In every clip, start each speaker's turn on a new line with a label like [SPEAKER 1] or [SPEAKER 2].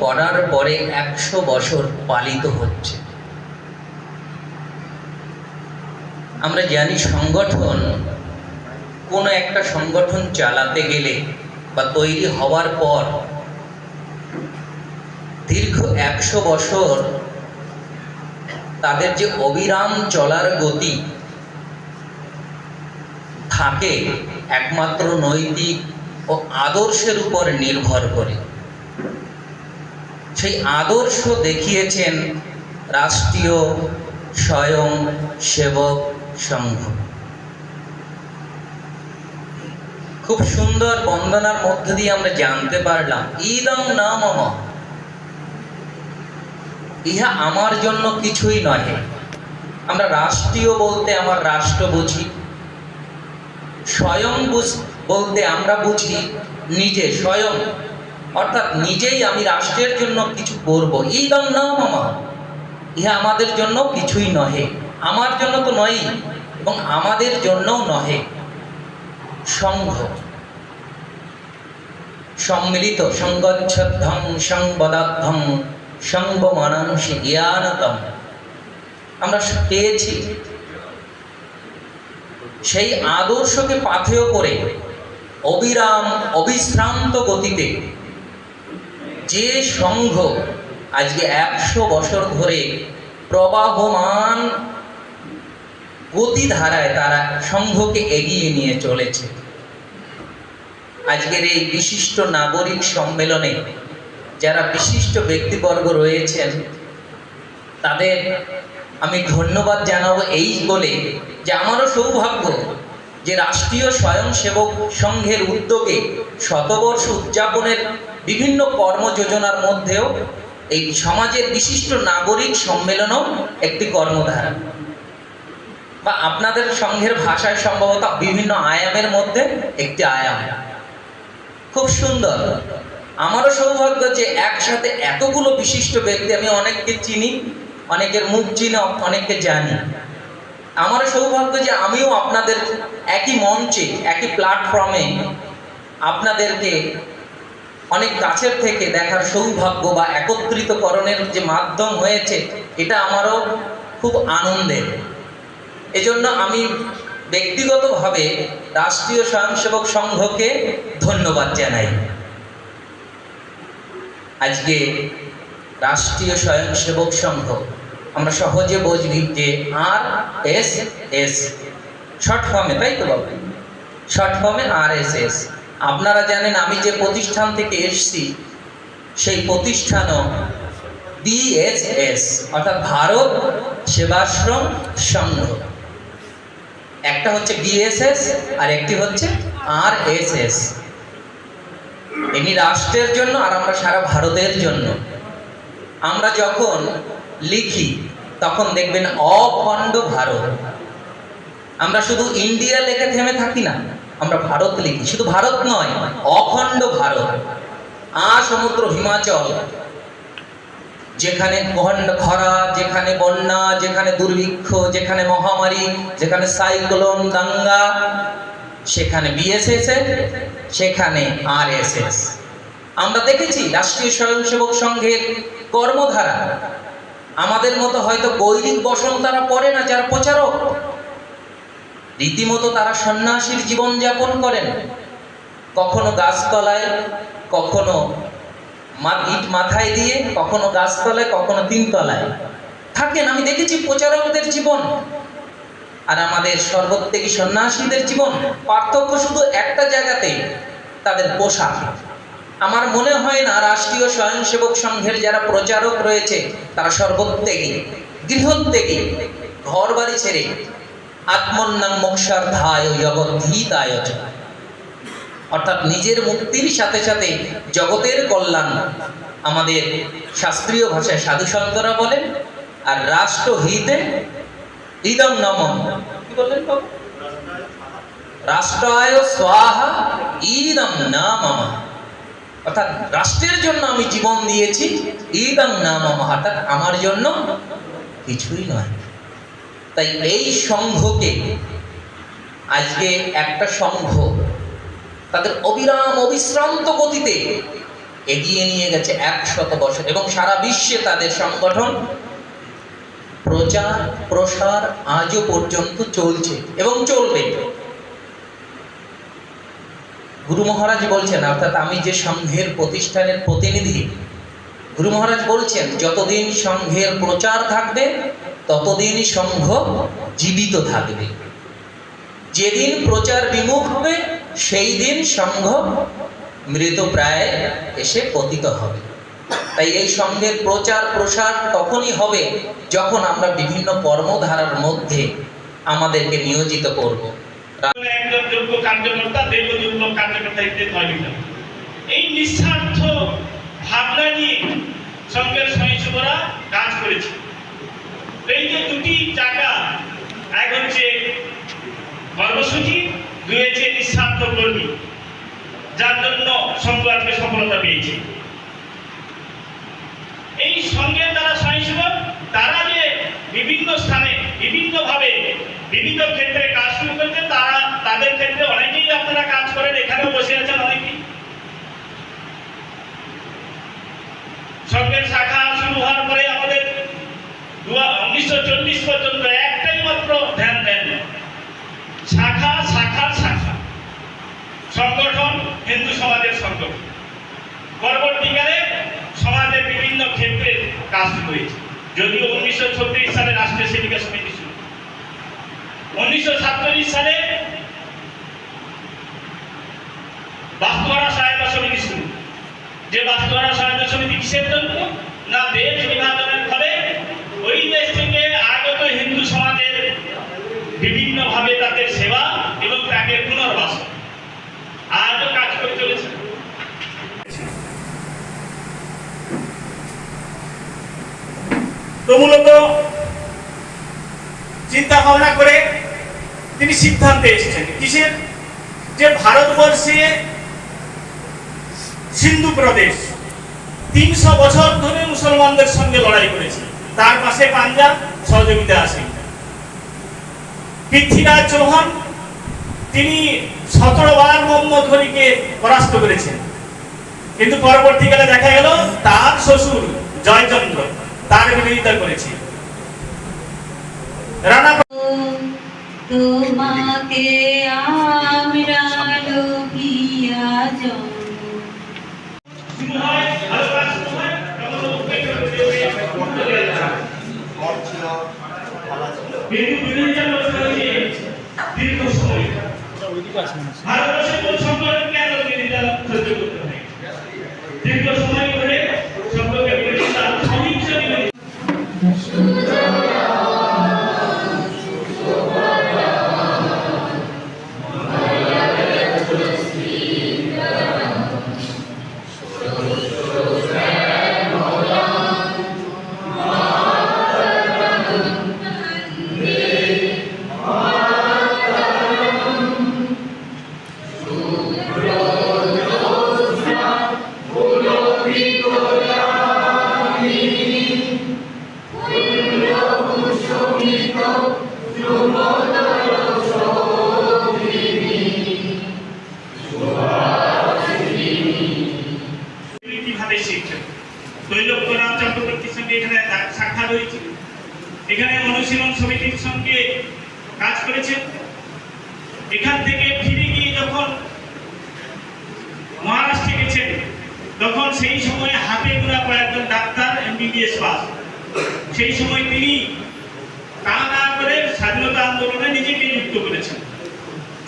[SPEAKER 1] করার পরে একশো বছর পালিত হচ্ছে। আমরা জানি সংগঠন, কোনো একটা সংগঠন চালাতে গেলে বা তৈরি হওয়ার পর দীর্ঘ একশো বছর তাদের যে অবিরাম চলার গতি থাকে একমাত্র নৈতিক ও আদর্শের উপর নির্ভর করে। সেই আদর্শ দেখিয়েছেন রাষ্ট্রীয় স্বয়ং সেবক সংঘ। খুব সুন্দর বন্দনার মধ্য দিয়ে আমরা জানতে পারলাম, ইদং না মম ইহা আমার জন্য কিছুই নহে। আমরা রাষ্ট্রীয় বলতে আমার রাষ্ট্র বুঝি, স্বয়ং বলতে আমরা বুঝি নিজে, স্বয়ং। অর্থাৎ নিজেই আমি রাষ্ট্রের জন্য কিছু করব। ইদং না মামা। ইহা আমাদের জন্য কিছুই নহে। আমার জন্য তো নয়ই, এবং আমাদের জন্যও নহে। সংঘ। সম্মিলিত সঙ্গচ্ছদ্ধম সংবদাদ্ধম সঙ্গমানাংশী জ্ঞানতম। আমরা পেয়েছি। সেই আদর্শকে পাথেয় করে অবিরাম, অবিশ্রান্ত গতিতে যে সংঘ আজকে একশো বছর ধরে প্রবাহমান গতিধারায় তারা সংঘকে এগিয়ে নিয়ে চলেছে। আজকের এই বিশিষ্ট নাগরিক সম্মেলনে যারা বিশিষ্ট ব্যক্তিবর্গ রয়েছেন, তাদের আমি ধন্যবাদ জানাব এই বলে যে আমারও সৌভাগ্য যে রাষ্ট্রীয় স্বয়ংসেবক সংঘের উদ্যোগে শতবর্ষ উদযাপনের বিভিন্ন কর্মযোজনার মধ্যেও এই সমাজের বিশিষ্ট নাগরিক সম্মেলনও একটি কর্মধারা। বা আপনাদের সংঘের ভাষায় সম্ভবত বিভিন্ন আয়ামের মধ্যে একটি আয়াম। খুব সুন্দর। আমারও সৌভাগ্য যে একসাথে এতগুলো বিশিষ্ট ব্যক্তি আমি অনেককে চিনি, অনেকের মুখ চিনি, অনেককে জানি। আমারও সৌভাগ্য যে আমিও আপনাদের একই মঞ্চে, একই প্ল্যাটফর্মে আপনাদেরকে অনেক কাছের থেকে দেখার সৌভাগ্য বা একত্রিতকরণের যে মাধ্যম হয়েছে, এটা আমারও খুব আনন্দের। এজন্য আমি ব্যক্তিগতভাবে রাষ্ট্রীয় স্বয়ংসেবক সংঘকে ধন্যবাদ জানাই। আজকে রাষ্ট্রীয় স্বয়ংসেবক সংঘ, আমরা সহজে বুঝবি যে আর এস এস শর্ট ফর্মে তাই তো বাবু? শর্ট ফর্মে আর এস এস আপনারা জানেন, আমি যে প্রতিষ্ঠান থেকে এসছি, সেই প্রতিষ্ঠানও বিএসএস অর্থাৎ ভারত সেবাশ্রম সংঘ। একটা হচ্ছে বিএসএস আর একটি হচ্ছে আর এস এস এমনি রাষ্ট্রের জন্য আর আমরা সারা ভারতের জন্য। আমরা যখন লিখি, তখন দেখবেন অখণ্ড ভারত। আমরা শুধু ইন্ডিয়া লেখে থেমে থাকি না। আমরা ভারত লিখি, শুধু ভারত নয়, অখণ্ড ভারত, আ সমুদ্র হিমাচল, যেখানে খণ্ড খরা, যেখানে বন্যা, যেখানে দুর্ভিক্ষ, যেখানে মহামারী, যেখানে সাইক্লোন দাঙ্গা সেখানে বিএসএস সেখানে আর আমরা দেখেছি রাষ্ট্রীয় স্বয়ংসেবক সংঘের কর্মধারা। আমাদের মতো হয়তো গৈরিক বসন তারা পড়ে না, যারা প্রচারক। রীতিমতো তারা সন্ন্যাসীর জীবন যাপন করেন। কখনো গাছতলায়, কখনো ইট মাথায় দিয়ে, কখনো গাছতলায়, কখনো তিনতলায়। থাকেন, আমি দেখেছি প্রচারকদের জীবন আর আমাদের সর্বত্যাগী সন্ন্যাসীদের জীবন। পার্থক্য শুধু একটা জায়গাতে, তাদের পোশাক। আমার মনে হয় না রাষ্ট্রীয় স্বয়ংসেবক সংঘের যারা প্রচারক রয়েছে, তারা সর্বত্যাগী গৃহত্যাগী ঘর বাড়ি ছেড়ে আত্মন্নাং মোক্ষার ধায় জগদ্ধীতায়। অর্থাৎ নিজের মুক্তির সাথে সাথে জগতের কল্যাণ আমাদের শাস্ত্রীয় ভাষায় সাধু সন্তরা বলেন, আর রাষ্ট্রহিতে ইদম নমম কি বললেন বাবু? রাষ্ট্রায় স্বাহা ইদম না মামা অর্থাৎ রাষ্ট্রের জন্য আমি জীবন দিয়েছি, ইদম না মামা অর্থাৎ আমার জন্য কিছুই নয় তাই এই সংঘকে, আজকে একটা সংঘ, তাদের অবিরাম অবিশ্রান্ত গতিতে এগিয়ে নিয়ে গেছে একশত বছর। এবং সারা বিশ্বে তাদের সংগঠন প্রচার, প্রসার আজও পর্যন্ত চলছে এবং চলবে। গুরু মহারাজ বলছেন, অর্থাৎ আমি যে সংঘের প্রতিষ্ঠানের প্রতিনিধি, গুরু মহারাজ বলছেন, যতদিন সংঘের প্রচার থাকবে ততদিন সংঘ জীবিত থাকবে। যেদিন প্রচার বিমুখ হবে, সেই দিন সংঘ মৃতপ্রায় এসে পতিত হবে। তাই এই সংঘের প্রচার প্রসার তখনই হবে যখন আমরা বিভিন্ন কর্মধারার মধ্যে আমাদেরকে নিয়োজিত করব।
[SPEAKER 2] এই নিঃস্বার্থ ভাবনা নিয়ে সঙ্গের সহিংসরা কাজ করেছে তো এই যে দুটি চাকা এক হচ্ছে কর্মসূচি দুই হচ্ছে নিঃস্বার্থ কর্মী যার সংঘ সফলতা পেয়েছে। এই সঙ্গে তারা স্বয়ংসেবক তারা যে বিভিন্ন স্থানে, বিভিন্নভাবে, বিভিন্ন ক্ষেত্রে কাজ শুরু করেছে, তারা, তাদের ক্ষেত্রে অনেকেই আপনারা কাজ করেন এখানেও বসে আছেন অনেকেই সঙ্গের শাখা শুরু হওয়ার পরে আমাদের উনিশশো চল্লিশ পর্যন্ত একটাই মাত্র ধ্যান দেন শাখা শাখা শাখা সংগঠন হিন্দু সমাজের সংগঠন পরবর্তীকালে সমাজের বিভিন্ন ক্ষেত্রে কাজ শুরু হয়েছে যদিও উনিশশো ছত্রিশ সালে রাষ্ট্রীয় সেবিকা সমিতি শুরু উনিশশো সালে বাস্তুহারা সহায়তা সমিতি শুরু। যে বাস্তুহারা সহায়তা সমিতি কিসের জন্য? না দেশ বিভাজনের ফলে ওই দেশ থেকে আগত হিন্দু সমাজের বিভিন্নভাবে তাদের সেবা এবং তাকে পুনর্বাস আজও কাজ করে চলেছে তো মূলত চিন্তা ভাবনা করে তিনি সিদ্ধান্তে এসেছেন। কিসের? যে ভারতবর্ষে সিন্ধু প্রদেশ তিনশো বছর ধরে মুসলমানদের সঙ্গে লড়াই করেছে। তার পাশে পাঞ্জাব সহযোগিতা আসে পৃথ্বীরাজ চৌহান তিনি সতেরো বার মোহাম্মদ পরাস্ত করেছেন। কিন্তু পরবর্তীকালে দেখা গেল তার শ্বশুর জয়চন্দ্র। তার বিরোধিতা করেছে। রানা
[SPEAKER 3] তোমাকে আমরা
[SPEAKER 2] শুরু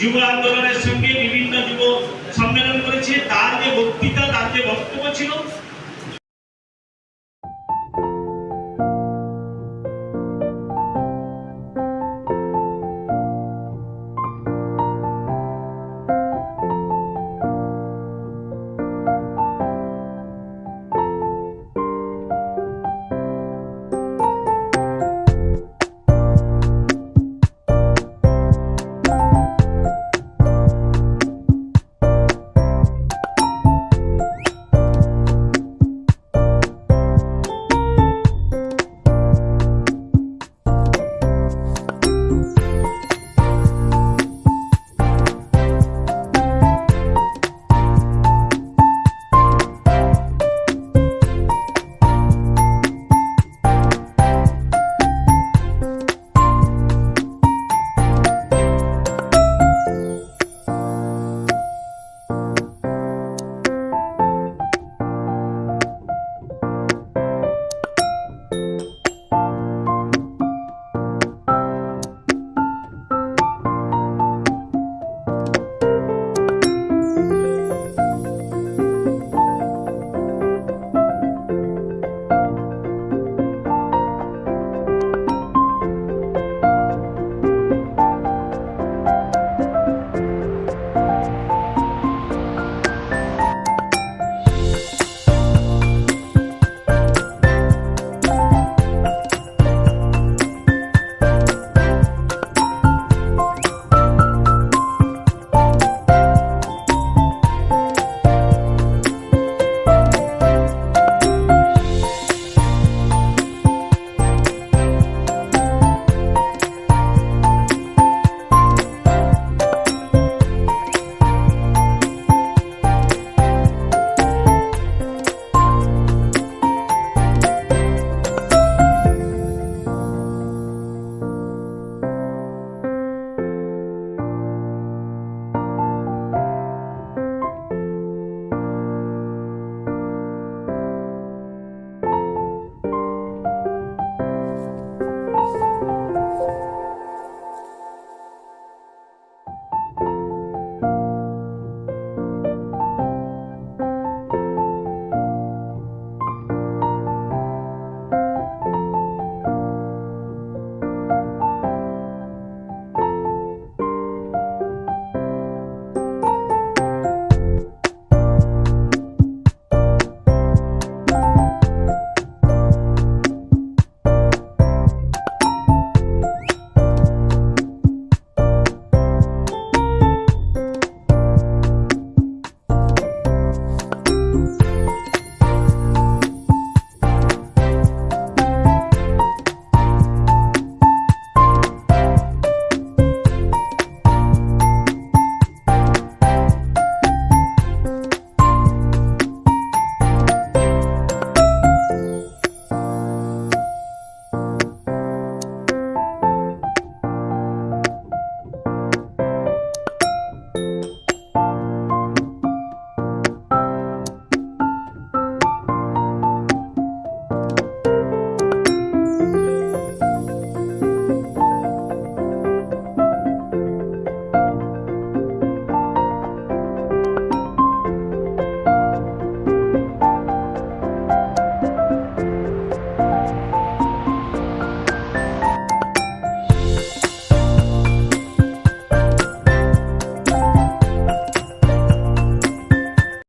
[SPEAKER 2] যুব আন্দোলনের সঙ্গে বিভিন্ন যুব সম্মেলন করেছে। তার যে বক্তৃতা তার যে বক্তব্য ছিল